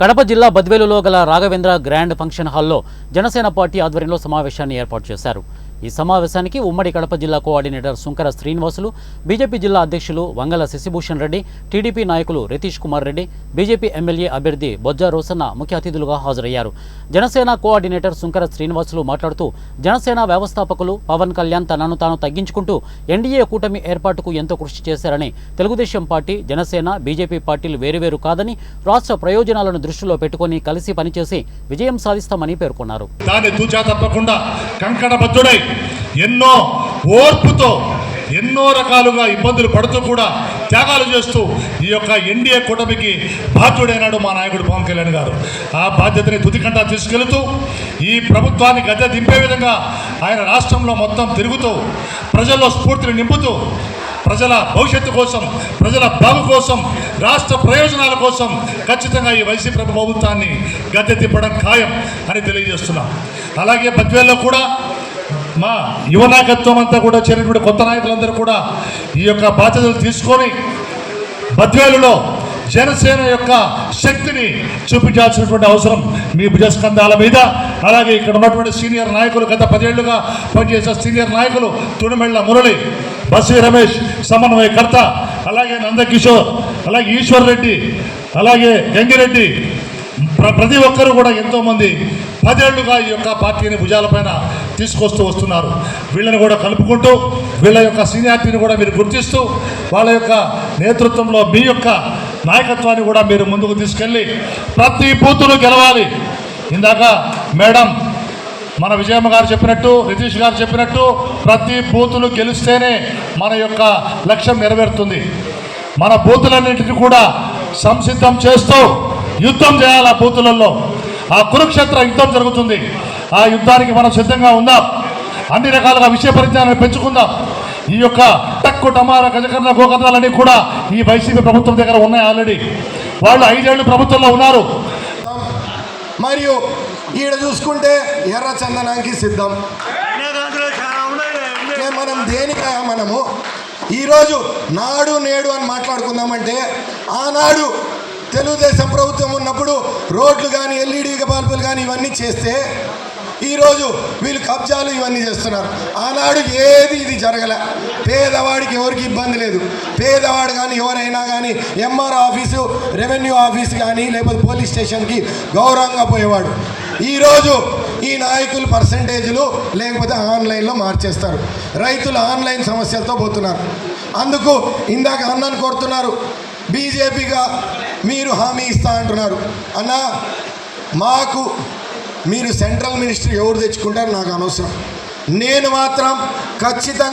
కడప జిల్లా బద్వేలులో గల Raghavendra grand function హాల్లో జనసేన పార్టీ ఆధ్వర్యంలో సమావేశాన్ని ఏర్పాటు చేశారు. ఈ సమావేశానికి ఉమ్మడి కడప జిల్లా కోఆర్డినేటర్ శుంకర శ్రీనివాసులు బీజేపీ జిల్లా అధ్యక్షులు వంగల శశిభూషణ్ రెడ్డి టీడీపీ నాయకులు రితీష్ కుమార్ రెడ్డి బీజేపీ ఎమ్మెల్యే అభ్యర్థి బొజ్జా రోసన్న ముఖ్య అతిథులుగా హాజరయ్యారు. జనసేన కోఆర్డినేటర్ శుంకర శ్రీనివాసులు మాట్లాడుతూ జనసేన వ్యవస్థాపకులు పవన్ కళ్యాణ్ తనను తాను తగ్గించుకుంటూ ఎన్డీఏ కూటమి ఏర్పాటుకు ఎంతో కృషి చేశారని తెలుగుదేశం పార్టీ జనసేన బీజేపీ పార్టీలు వేరువేరు కాదని రాష్ట్ర ప్రయోజనాలను దృష్టిలో పెట్టుకొని కలిసి పనిచేసి విజయం సాధిస్తామని పేర్కొన్నారు. తప్పకుండా కంకణబద్ధుడై ఎన్నో ఓర్పుతో ఎన్నో రకాలుగా ఇబ్బందులు పడుతూ కూడా త్యాగాలు చేస్తూ ఈ యొక్క ఎన్డీఏ కూటమికి బాధ్యుడైనాడు మా నాయకుడు పవన్ కళ్యాణ్ గారు. ఆ బాధ్యతని తుదికంటా తీసుకెళ్తూ ఈ ప్రభుత్వాన్ని గద్దె దింపే విధంగా ఆయన రాష్ట్రంలో మొత్తం తిరుగుతూ ప్రజల్లో స్ఫూర్తిని నింపుతూ ప్రజల భవిష్యత్తు కోసం ప్రజల బాగు కోసం రాష్ట్ర ప్రయోజనాల కోసం ఖచ్చితంగా ఈ వైసీపీ ప్రభుత్వాన్ని గద్దె తిప్పడం ఖాయం అని తెలియజేస్తున్నాం. అలాగే పద్వేల్లో కూడా మా యువ నాయకత్వం అంతా కూడా చేరినటువంటి కొత్త నాయకులందరూ కూడా ఈ యొక్క బాధ్యతలు తీసుకొని బద్వేలులో జనసేన యొక్క శక్తిని చూపించాల్సినటువంటి అవసరం మీ భుజస్కంధాల మీద. అలాగే ఇక్కడ ఉన్నటువంటి సీనియర్ నాయకులు గత పదేళ్ళుగా పనిచేసిన సీనియర్ నాయకులు తుడిమెళ్ళ మురళి బస్వి రమేష్ సమన్వయకర్త అలాగే నందకిషోర్ అలాగే ఈశ్వర్ రెడ్డి అలాగే గంగిరెడ్డి ప్ర- ప్రతి ఒక్కరూ కూడా ఎంతోమంది పదేళ్ళుగా ఈ యొక్క పార్టీని భుజాలపైన తీసుకొస్తూ వస్తున్నారు. వీళ్ళని కూడా కలుపుకుంటూ వీళ్ళ యొక్క సీనియారిటీని కూడా మీరు గుర్తిస్తూ వాళ్ళ యొక్క నేతృత్వంలో మీ యొక్క నాయకత్వాన్ని కూడా మీరు ముందుకు తీసుకెళ్ళి ప్రతి బూతులు గెలవాలి. ఇందాక మేడం మన విజయమ్మ గారు చెప్పినట్టు రితీష్ గారు చెప్పినట్టు ప్రతి బూతులు గెలిస్తేనే మన యొక్క లక్ష్యం నెరవేరుతుంది. మన బూతులన్నింటినీ కూడా సంసిద్ధం చేస్తూ యుద్ధం చేయాలి ఆ బూతులలో. ఆ కురుక్షేత్ర యుద్ధం జరుగుతుంది. ఆ యుద్ధానికి మనం సిద్ధంగా ఉందాం. అన్ని రకాలుగా విషయ పరిజ్ఞానాన్ని పెంచుకుందాం. ఈ యొక్క టక్కు టమార గజకర్ణ గోకర్ణాలన్నీ కూడా ఈ వైసీపీ ప్రభుత్వం దగ్గర ఉన్నాయి ఆల్రెడీ. వాళ్ళు ఐదేళ్ళు ప్రభుత్వంలో ఉన్నారు. మరియు ఈడ చూసుకుంటే ఎర్ర చందనానికి సిద్ధం. మనం దేనికా మనము? ఈరోజు నాడు నేడు అని మాట్లాడుకుందామంటే ఆనాడు తెలుగుదేశం ప్రభుత్వం ఉన్నప్పుడు రోడ్లు కానీ ఎల్ఈడి బల్బులు కానీ ఇవన్నీ చేస్తే ఈరోజు వీళ్ళు కబ్జాలు ఇవన్నీ చేస్తున్నారు. ఆనాడు ఏది ఇది జరగలే. పేదవాడికి ఎవరికి ఇబ్బంది లేదు. పేదవాడు కానీ ఎవరైనా కానీ ఎంఆర్ ఆఫీసు రెవెన్యూ ఆఫీస్ కానీ లేకపోతే పోలీస్ స్టేషన్కి గౌరవంగా పోయేవాడు. ఈరోజు ఈ నాయకులు పర్సంటేజ్లు లేకపోతే ఆన్లైన్లో మార్చేస్తారు. రైతులు ఆన్లైన్ సమస్యలతో పోతున్నారు. అందుకు ఇందాక అన్నను కోరుతున్నారు. బీజేపీగా మీరు హామీ ఇస్తా అంటున్నారు. అన్న మాకు మీరు సెంట్రల్ మినిస్టర్ ఎవరు తెచ్చుకుంటారు నాకు అనవసరం. నేను మాత్రం ఖచ్చితంగా